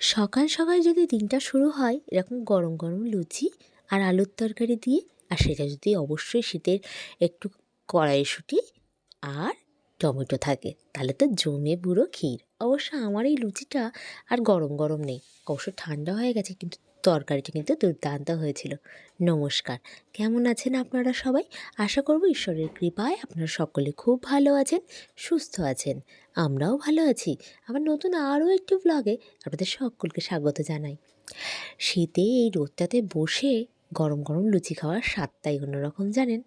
সকাল সকাল যদি দিনটা শুরু হয়, এরকম গরম গরম লুচি আর আলুর তরকারি দিয়ে, আর সেটা যদি অবশ্যই শীতের একটু কড়াইশুঁটি আর টমেটো থাকে, তাহলে তো জমে বুড়ো ক্ষীর। অবশ্য আমার এই লুচিটা আর গরম গরম নেই। অবশ্য ঠান্ডা হয়ে গেছে, কিন্তু তরকারিটা কিন্তু দুর্দান্ত হয়েছিল। নমস্কার। কেমন আছেন আপনারা সবাই? আশা করব ঈশ্বরের কৃপায় আপনারা সকলে খুব ভালো আছেন, সুস্থ আছেন। আমরাও ভালো আছি। আমার নতুন আরও একটি ব্লগে আপনাদের সকলকে স্বাগত জানাই। শীতে এই রোদটাতে বসে গরম গরম লুচি খাওয়ার স্বাদটাই অন্যরকম, জানেন?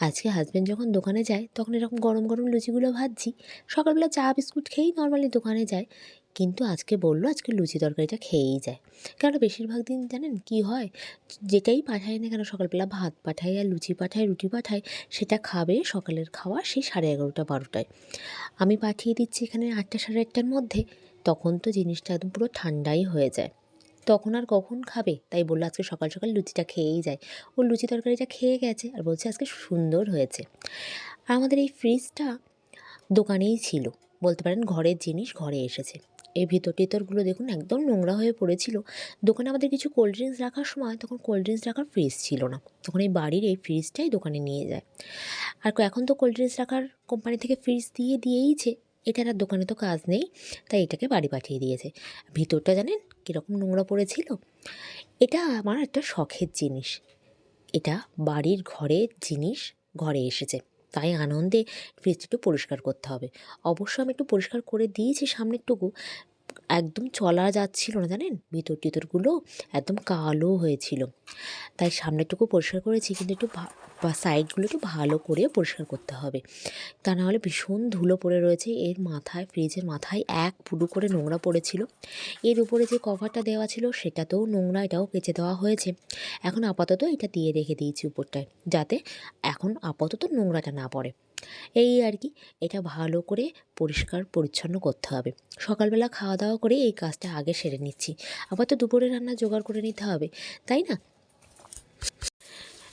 আজকে হাজব্যান্ড যখন দোকানে যায়, তখন এরকম গরম গরম লুচিগুলো ভাজছি। সকালবেলা চা, বিস্কুট খেয়েই নর্মালি দোকানে যায়। কিন্তু আজকে বলল, আজকে লুচি তরকারিটা খেয়েই যায়। কেন বেশিরভাগ দিন জানেন কি হয়? যেটাই পাঠায় না কেন সকালবেলা ভাত পাঠায় আর লুচি পাঠায়, রুটি পাঠায়, সেটা খাবে সকালের খাওয়া সেই সাড়ে এগারোটা, বারোটায়। আমি পাঠিয়ে দিচ্ছি এখানে আটটা, সাড়ে আটটার মধ্যে, তখন তো জিনিসটা একদম পুরো ঠান্ডাই হয়ে যায়। তখন আর কখন খাবে? তাই বলল, আজকে সকাল সকাল লুচিটা খেয়েই যায়। ও লুচি তরকারিটা খেয়ে গেছে আর বলছে, আজকে সুন্দর হয়েছে। আর আমাদের এই ফ্রিজটা দোকানেই ছিল। বলতে পারেন ঘরের জিনিস ঘরে এসেছে। এই ভিতর টিতরগুলো দেখুন একদম নোংরা হয়ে পড়েছিল। দোকানে আমাদের কিছু কোল্ড ড্রিঙ্কস রাখার সময় তখন কোল্ড ড্রিঙ্কস রাখার ফ্রিজ ছিল না। তখন এই বাড়ির এই ফ্রিজটাই দোকানে নিয়ে যায়। আর এখন তো কোল্ড ড্রিঙ্কস রাখার কোম্পানি থেকে ফ্রিজ দিয়ে দিয়েইছে। এটার আর দোকানে তো কাজ নেই, তাই এটাকে বাড়ি পাঠিয়ে দিয়েছে। ভিতরটা জানেন কীরকম নোংরা পড়েছিল? এটা আমার একটা শখের জিনিস। এটা বাড়ির ঘরের জিনিস ঘরে এসেছে। তাই আনন্দে ফ্রিজটা একটু পরিষ্কার করতে হবে। অবশ্য আমি একটু পরিষ্কার করে দিয়েছি সামনেরটুকু। একদম চলা যাচ্ছিল না জানেন? ভিতর টিতরগুলো একদম কালো হয়েছিল। তাই সামনেরটুকু পরিষ্কার করেছি, কিন্তু একটু বা সাইডগুলো একটু ভালো করে পরিষ্কার করতে হবে। তা নাহলে ভীষণ ধুলো পড়ে রয়েছে। এর মাথায়, ফ্রিজের মাথায় এক পুরু করে নোংরা পড়েছিল। এর উপরে যে কভারটা দেওয়া ছিল, সেটাতেও নোংরা, এটাও কেচে দেওয়া হয়েছে। এখন আপাতত এটা দিয়ে রেখে দিয়েছি উপরটায়, যাতে এখন আপাতত নোংরাটা না পড়ে। এই আর কি, এটা ভালো করে পরিষ্কার, পরিচ্ছন্ন করতে হবে। সকালবেলা খাওয়া দাওয়া করে এই কাজটা আগে সেরে নিচ্ছি। আবার তো দুপুরে রান্না জোগাড় করে নিতে হবে, তাই না?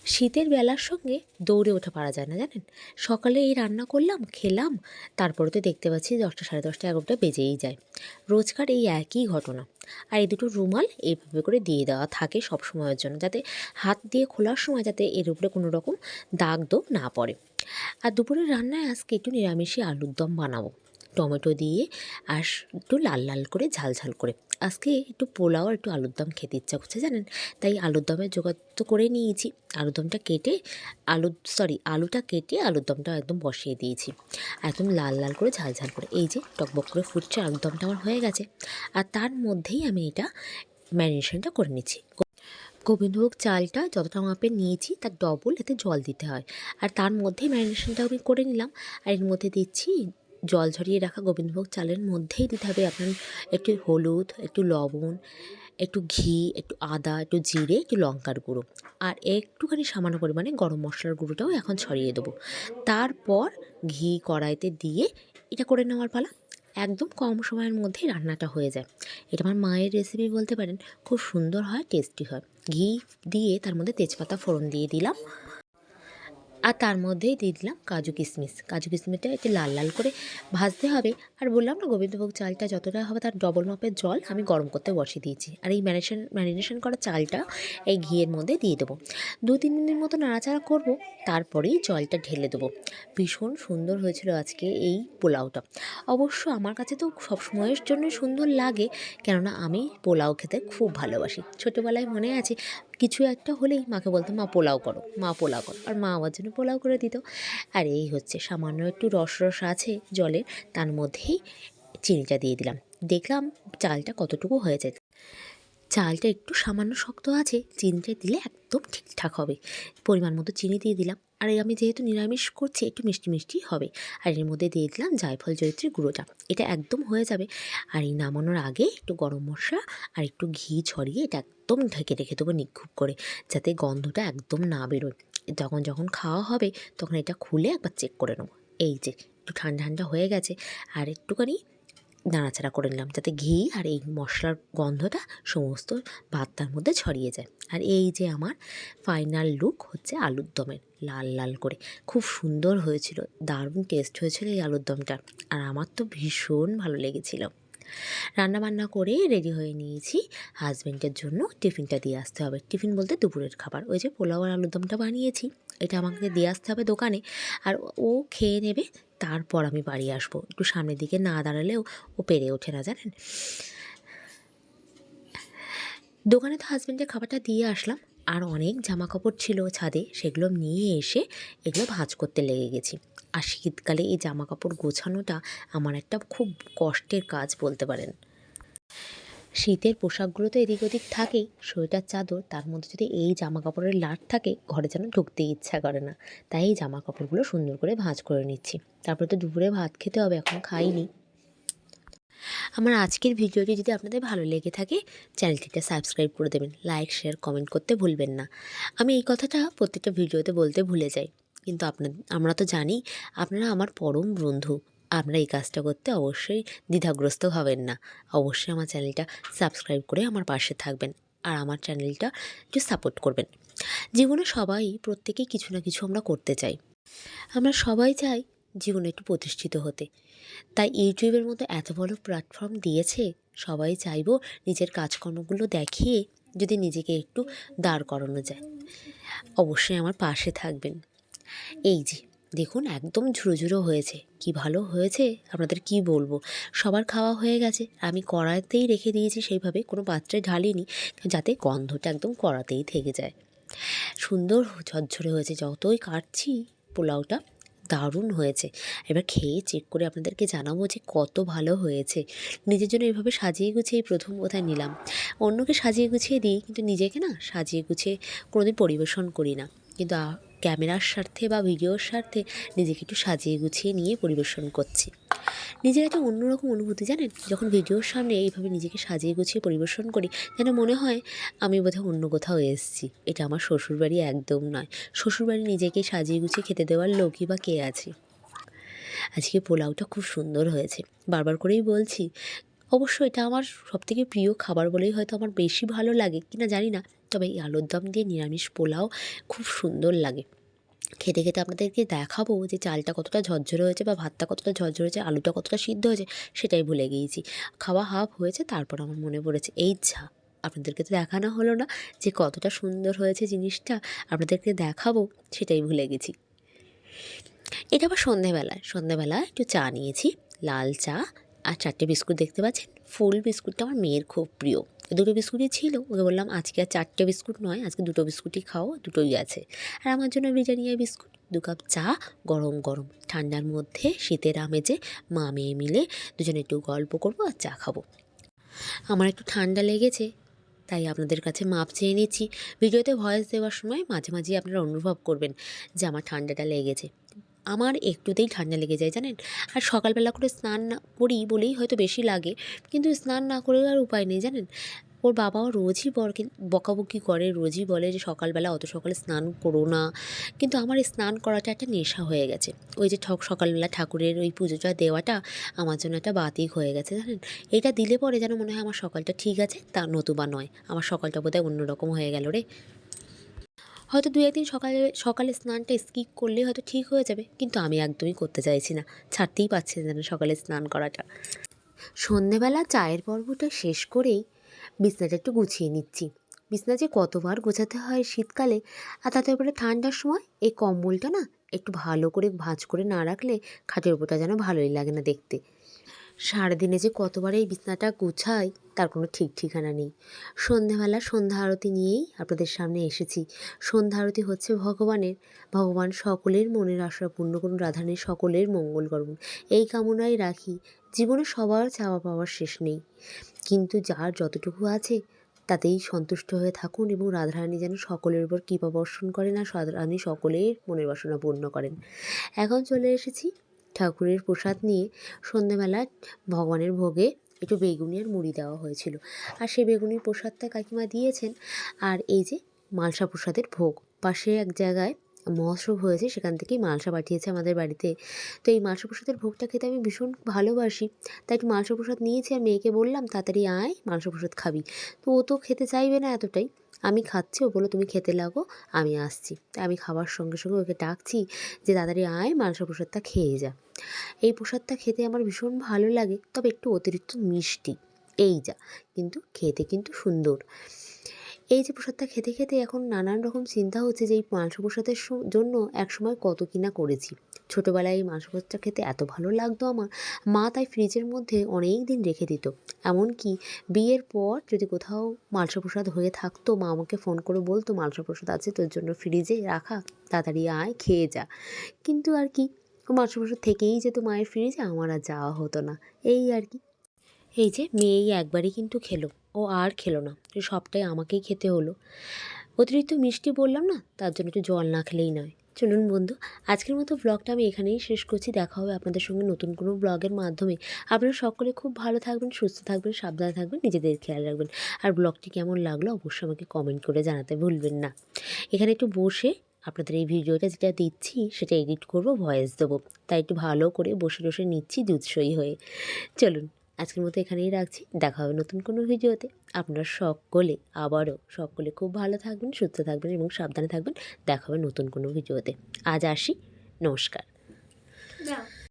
শীতের বেলার সঙ্গে দৌড়ে ওঠা পারা যায় না, জানেন? সকালে এই রান্না করলাম, খেলাম, তারপরে তো দেখতে পাচ্ছি দশটা সাড়ে দশটা এগারোটা বেজেই যায়। রোজকার এই একই ঘটনা। আর এই দুটো রুমাল এইভাবে করে দিয়ে দেওয়া থাকে সব সময়ের জন্য, যাতে হাত দিয়ে খোলার সময় যাতে এর উপরে কোনো রকম দাগ দোগ না পড়ে। আর দুপুরের রান্নায় আজকে একটু নিরামিষই আলুর দম বানাবো। টমেটো দিয়ে আর একটু লাল লাল করে ঝাল ঝাল করে। আজকে একটু পোলাও আর একটু আলুর দম খেতে ইচ্ছা করছে জানেন? তাই আলুর দমের জোগাড় তো করে নিয়েছি। আলুর দমটা কেটে আলু সরি আলুটা কেটে আলুর দমটা একদম বসিয়ে দিয়েছি। একদম লাল লাল করে ঝাল ঝাল করে। এই যে টকবক করে ফুটছে আলুর দমটা আমার হয়ে গেছে। আর তার মধ্যেই আমি এটা ম্যারিনেশনটা করে নিচ্ছি। গোবিন্দভোগ চালটা যতটা মাপে নিয়েছি তার ডবল এতে জল দিতে হয়। আর তার মধ্যেই ম্যারিনেশনটা আমি করে নিলাম। আর এর মধ্যে দিচ্ছি জল ঝরিয়ে রাখা গোবিন্দভোগ চালের মধ্যেই দিতে হবে আপনার একটু হলুদ, একটু লবণ, একটু ঘি, একটু আদা, একটু জিরে, একটু লঙ্কার গুঁড়ো। আর একটুখানি সামান্য পরিমাণে গরম মশলার গুঁড়োটাও এখন ছড়িয়ে দেবো। তারপর ঘি কড়াইতে দিয়ে এটা করে নেওয়ার পালা। একদম কম সময়ের মধ্যেই রান্নাটা হয়ে যায়। এটা আমার মায়ের রেসিপি বলতে পারেন। খুব সুন্দর হয় টেস্টি হয়। ঘি দিয়ে তার মধ্যে তেজপাতা ফোড়ন দিয়ে দিলাম। আর তার মধ্যেই দিয়ে দিলাম কাজু কিশমিশ। কাজু কিশমিশটা একটু লাল লাল করে ভাজতে হবে। আর বললাম না, গোবিন্দভোগ চালটা যতটা হবে তার ডবল মাপের জল আমি গরম করতে বসিয়ে দিয়েছি। আর এই ম্যারিনেশন ম্যারিনেশন করা চালটা এই ঘিয়ের মধ্যে দিয়ে দেবো। দু তিন মিনিট মতো নাড়াচাড়া করব, তারপরেই জলটা ঢেলে দেবো। ভীষণ সুন্দর হয়েছিল আজকে এই পোলাওটা। অবশ্য আমার কাছে তো সব সময়ের জন্য সুন্দর লাগে, কেননা আমি পোলাও খেতে খুব ভালোবাসি। ছোটোবেলায় মনে আছে কিছু একটা হলেই মাকে বলতো, মা, পোলাও করো, মা, পোলাও করো। আর মা আমার জন্য পোলাও করে দিত। আর এই হচ্ছে, সামান্য একটু রস রস আছে জলের, তার মধ্যেই চিনিটা দিয়ে দিলাম। দেখলাম চালটা কতটুকু হয়েছে। চালটা একটু সামান্য শক্ত আছে, চিনিটা দিলে একদম ঠিকঠাক হবে। পরিমাণ মতো চিনি দিয়ে দিলাম। আর আমি যেহেতু নিরামিষ করছি, একটু মিষ্টি মিষ্টি হবে। আর এর মধ্যে দিয়ে দিলাম জায়ফল জয়ত্রীর গুঁড়োটা। এটা একদম হয়ে যাবে। আর এই নামানোর আগে একটু গরম মশলা আর একটু ঘি ছড়িয়ে এটা একদম ঢেকে রেখে দেবো নিখুব করে, যাতে গন্ধটা একদম না বেরোয়। তখন যখন খাওয়া হবে, তখন এটা খুলে একবার চেক করে নেব। এই যে, একটু ঠান্ডা ঠান্ডা হয়ে গেছে। আর একটুখানি নাড়াচাড়া করে নিলাম যাতে ঘি আর এই মশলার গন্ধটা সমস্ত ভাতটার মধ্যে ছড়িয়ে যায়। আর এই যে আমার ফাইনাল লুক হচ্ছে আলুর দমের, লাল লাল করে। খুব সুন্দর হয়েছিল, দারুণ টেস্ট হয়েছিল এই আলুর দমটা। আর আমার তো ভীষণ ভালো লেগেছিল। রান্না বান্না করে রেডি হয়ে নিয়েছি। হাজব্যান্ডের জন্য টিফিনটা দিয়ে আসতে হবে। টিফিন বলতে দুপুরের খাবার। ওই যে পোলাও আর আলুরদমটা বানিয়েছি। এটা আমাকে দিয়ে আসতে হবে দোকানে। আর ও খেয়ে নেবে তারপর আমি বাড়ি আসব। একটু সামনের দিকে না দাঁড়ালেও ও পেরে ওঠে না, জানেন? দোকানে তো হাজব্যান্ডের খাবারটা দিয়ে আসলাম। আর অনেক জামা কাপড় ছিল ছাদে, সেগুলো নিয়ে এসে এগুলো ভাঁজ করতে লেগে গেছি। আর শীতকালে এই জামা কাপড় গোছানোটা আমার একটা খুব কষ্টের কাজ বলতে পারেন। শীতের পোশাকগুলো তো এদিক ওদিক থাকেই। সোয়েটার, চাদর, তার মধ্যে যদি এই জামা কাপড়ের লাট থাকে, ঘরে যেন ঢুকতে ইচ্ছা করে না। তাই এই জামা কাপড়গুলো সুন্দর করে ভাঁজ করে নিচ্ছি। তারপরে তো দুপুরে ভাত খেতে হবে, এখন খাইনি। আমার আজকের ভিডিওটি যদি আপনাদের ভালো লেগে থাকে, চ্যানেলটিতে সাবস্ক্রাইব করে দেবেন। লাইক, শেয়ার, কমেন্ট করতে ভুলবেন না। আমি এই কথাটা প্রত্যেকটা ভিডিওতে বলতে ভুলে যাই। কিন্তু আপনার আমরা তো জানি, আপনারা আমার পরম বন্ধু। আপনারা এই কাজটা করতে অবশ্যই দ্বিধাগ্রস্ত হবেন না। অবশ্যই আমার চ্যানেলটা সাবস্ক্রাইব করে আমার পাশে থাকবেন আর আমার চ্যানেলটা একটু সাপোর্ট করবেন। জীবনে সবাই প্রত্যেকেই কিছু না কিছু আমরা করতে চাই। আমরা সবাই চাই জীবনে একটু প্রতিষ্ঠিত হতে। তাই ইউটিউবের মতো এত বড় প্ল্যাটফর্ম দিয়েছে, সবাই চাইব নিজের কাজকর্মগুলো দেখিয়ে যদি নিজেকে একটু দাঁড় করানো যায়। অবশ্যই আমার পাশে থাকবেন। এই যে দেখুন, একদম ঝুড়ো ঝুড়ো হয়েছে। কি ভালো হয়েছে? আপনাদের কি বলব? সবার খাওয়া হয়ে গেছে। আমি কড়াতেই রেখে দিয়েছি, সেইভাবে কোনো পাত্রে ঢালিনি, যাতে গন্ধটা একদম কড়াতেই থেকে যায়। সুন্দর ঝরঝরে হয়েছে, যতই কাটছি পোলাওটা, দারুণ হয়েছে। এবার খেয়ে চেক করে আপনাদেরকে জানাব যে কত ভালো হয়েছে। নিজের জন্য এভাবে সাজিয়ে গুছিয়ে প্রথম কোথায় নিলাম। অন্যকে সাজিয়ে গুছিয়ে দিই, কিন্তু নিজেকে না সাজিয়ে গুছিয়ে কোনোদিন পরিবেশন করি না। কিন্তু ক্যামেরার স্বার্থে বা ভিডিওর স্বার্থে নিজেকে একটু সাজিয়ে গুছিয়ে নিয়ে পরিবেশন করছি। নিজের একটা অন্যরকম অনুভূতি জানেন? যখন ভিডিওর সামনে এইভাবে নিজেকে সাজিয়ে গুছিয়ে পরিবেশন করি, যেন মনে হয় আমি বোধহয় অন্য কোথাও এসেছি। এটা আমার শ্বশুরবাড়ি একদম নয়। শ্বশুরবাড়ি নিজেকে সাজিয়ে গুছিয়ে খেতে দেওয়ার লোকই বা কে আছে? আজকে পোলাওটা খুব সুন্দর হয়েছে। বারবার করেই বলছি অবশ্য এটা আমার সবথেকে প্রিয় খাবার বলেই হয়তো আমার বেশি ভালো লাগে, কিনা জানি না। তবে এই আলুর দম দিয়ে নিরামিষ পোলাও খুব সুন্দর লাগে। খেতে খেতে আপনাদেরকে দেখাবো যে চালটা কতটা ঝরঝরে হয়েছে বা ভাতটা কতটা ঝরঝরে হয়েছে, আলুটা কতটা সিদ্ধ হয়েছে, সেটাই ভুলে গিয়েছি। খাওয়া হাফ হয়েছে, তারপর আমার মনে পড়েছে, এই যা, আপনাদেরকে তো দেখানো হলো না যে কতটা সুন্দর হয়েছে জিনিসটা, আপনাদেরকে দেখাবো, সেটাই ভুলে গেছি। এটা আবার সন্ধেবেলায় সন্ধেবেলা একটু চা নিয়েছি, লাল চা আর চারটে বিস্কুট দেখতে পাচ্ছেন? ফুল বিস্কুটটা আমার মেয়ের খুব প্রিয়। দুটো বিস্কুটই ছিল, ওকে বললাম আজকে আর চারটে বিস্কুট নয়, আজকে দুটো বিস্কুটই খাও, দুটোই আছে। আর আমার জন্য ব্রিটানিয়া বিস্কুট, দু কাপ চা, গরম গরম। ঠান্ডার মধ্যে শীতের আমেজে মা মেয়ে মিলে দুজনে একটু গল্প করব আর চা খাব। আমার একটু ঠান্ডা লেগেছে, তাই আপনাদের কাছে মাপ চেয়ে নিচ্ছি। ভিডিওতে ভয়েস দেওয়ার সময় মাঝে মাঝে আপনারা অনুভব করবেন যে আমার ঠান্ডাটা লেগেছে। আমার একটুতেই ঠান্ডা লেগে যায়, জানেন? আর সকালবেলা করে স্নান না করি বলেই হয়তো বেশি লাগে, কিন্তু স্নান না করে আর উপায় নেই, জানেন? ওর বাবাও রোজই বরকে বকাবকি করে, রোজই বলে যে সকালবেলা অত সকালে স্নান করো না। কিন্তু আমার স্নান করাটা একটা নেশা হয়ে গেছে। ওই যে ঠক সকালবেলা ঠাকুরের ওই পুজোটা দেওয়াটা আমার জন্য একটা বাতিক হয়ে গেছে, জানেন? এটা দিলে পরে যেন মনে হয় আমার সকালটা ঠিক আছে, তা নতুবা নয়। আমার সকালটা বোধহয় অন্যরকম হয়ে গেল রে। হয়তো দু একদিন সকালে সকালে স্নানটা স্কিপ করলে হয়তো ঠিক হয়ে যাবে। কিন্তু আমি একদমই করতে চাইছি না। ছাড়তেই পারছি না সকালে স্নান করাটা। সন্ধেবেলা চায়ের পর্বটা শেষ করেই বিছনাটা একটু গুছিয়ে নিচ্ছি। বিছনা যে কতবার গোছাতে হয় শীতকালে, আর তাতে উপরে ঠান্ডার সময় এই কম্বলটা না একটু ভালো করে ভাঁজ করে না রাখলে খাটের উপরটা যেন ভালোই লাগে না দেখতে। সারাদিনে যে কতবার এই বিছনাটা গুছাই, তার কোনো ঠিক ঠিকানা নেই। সন্ধেবেলা সন্ধ্যা আরতি নিয়েই আপনাদের সামনে এসেছি। সন্ধ্যা আরতি হচ্ছে ভগবানের। ভগবান সকলের মনের আশা পূর্ণ করুন রাধানের সকলের মঙ্গল করুন। এই কামনাই রাখি। জীবনে সবার চাওয়া পাওয়ার শেষ নেই। কিন্তু যার যতটুকু আছে, তাতেই সন্তুষ্ট হয়ে থাকুন এবং রাধারানী যেন সকলের উপর কৃপা বর্ষণ করেন আর রাধারানী সকলের মনের বাসনা পূর্ণ করেন। এখন চলে এসেছি ঠাকুরের প্রসাদ নিয়ে সন্ধেবেলা ভগবানের ভোগে একটু বেগুনি আর মুড়ি দেওয়া হয়েছিল। আর সেই বেগুনির প্রসাদটা কাকিমা দিয়েছেন। আর এই যে মালসা প্রসাদের ভোগ, পাশে এক জায়গায় মহোৎসব হয়েছে, সেখান থেকেই মালসা পাঠিয়েছে আমাদের বাড়িতে। তো এই মালসা প্রসাদের ভোগটা খেতে আমি ভীষণ ভালোবাসি। তাই একটু মালসা প্রসাদ নিয়েছি আর মেয়েকে বললাম, তাড়াতাড়ি আয়, মালসা প্রসাদ খাবি। তো ও তো খেতে চাইবে না এতটাই। আমি খাচ্ছি, ও বলল, তুমি খেতে লাগো, আমি আসছি। আমি খাবার সঙ্গে সঙ্গে ওকে ডাকছি যে, তাড়াতাড়ি আয় মাংস প্রসাদটা খেয়ে যা। এই প্রসাদটা খেতে আমার ভীষণ ভালো লাগে, তবে একটু অতিরিক্ত মিষ্টি। এই যা, কিন্তু খেতে কিন্তু সুন্দর। এই যে প্রসাদটা খেতে খেতে এখন নানান রকম চিন্তা হচ্ছে যে এই মাংস প্রসাদের জন্য একসময় কত কিনা করেছি। ছোটোবেলায় এই মাংস প্রসাদটা খেতে এত ভালো লাগতো আমার। মা তাই ফ্রিজের মধ্যে অনেক দিন রেখে দিত। এমনকি বিয়ের পর যদি কোথাও মাংস প্রসাদ হয়ে থাকতো, মা আমাকে ফোন করে বলতো, মাংস প্রসাদ আছে তোর জন্য ফ্রিজে রাখা, তাড়াতাড়ি আয়, খেয়ে যা। কিন্তু আর কি, মাংস প্রসাদ থেকেই যেত মায়ের ফ্রিজে আমার আর যাওয়া হতো না। এই আর কি। এই যে মেয়েই একবারই কিন্তু খেলো। ও আর খেলো না। সবটাই আমাকেই খেতে হলো। অতিরিক্ত মিষ্টি বললাম না, তার জন্য একটু জল না খেলেই নয়। চলুন বন্ধু, আজকের মতো ব্লগটা আমি এখানেই শেষ করছি। দেখা হবে আপনাদের সঙ্গে নতুন কোনো ব্লগের মাধ্যমে। আপনারা সকলে খুব ভালো থাকবেন, সুস্থ থাকবেন, সাবধানে থাকবেন, নিজেদের খেয়াল রাখবেন। আর ব্লগটি কেমন লাগল অবশ্যই আমাকে কমেন্ট করে জানাতে ভুলবেন না। এখানে একটু বসে আপনাদের এই ভিডিওটা যেটা দিচ্ছি, সেটা এডিট করব ভয়েস দেবো। তাই একটু ভালো করে বসে বসে নিচ্ছি দুধসই হয়ে। চলুন। আজকের মতো এখানেই রাখছি। দেখা হবে নতুন কোনো ভিডিওতে। আপনারা সকলে, আবারও সকলে খুব ভালো থাকবেন, সুস্থ থাকবেন এবং সাবধানে থাকবেন। দেখা হবে নতুন কোনো ভিডিওতে। আজ আসি। নমস্কার।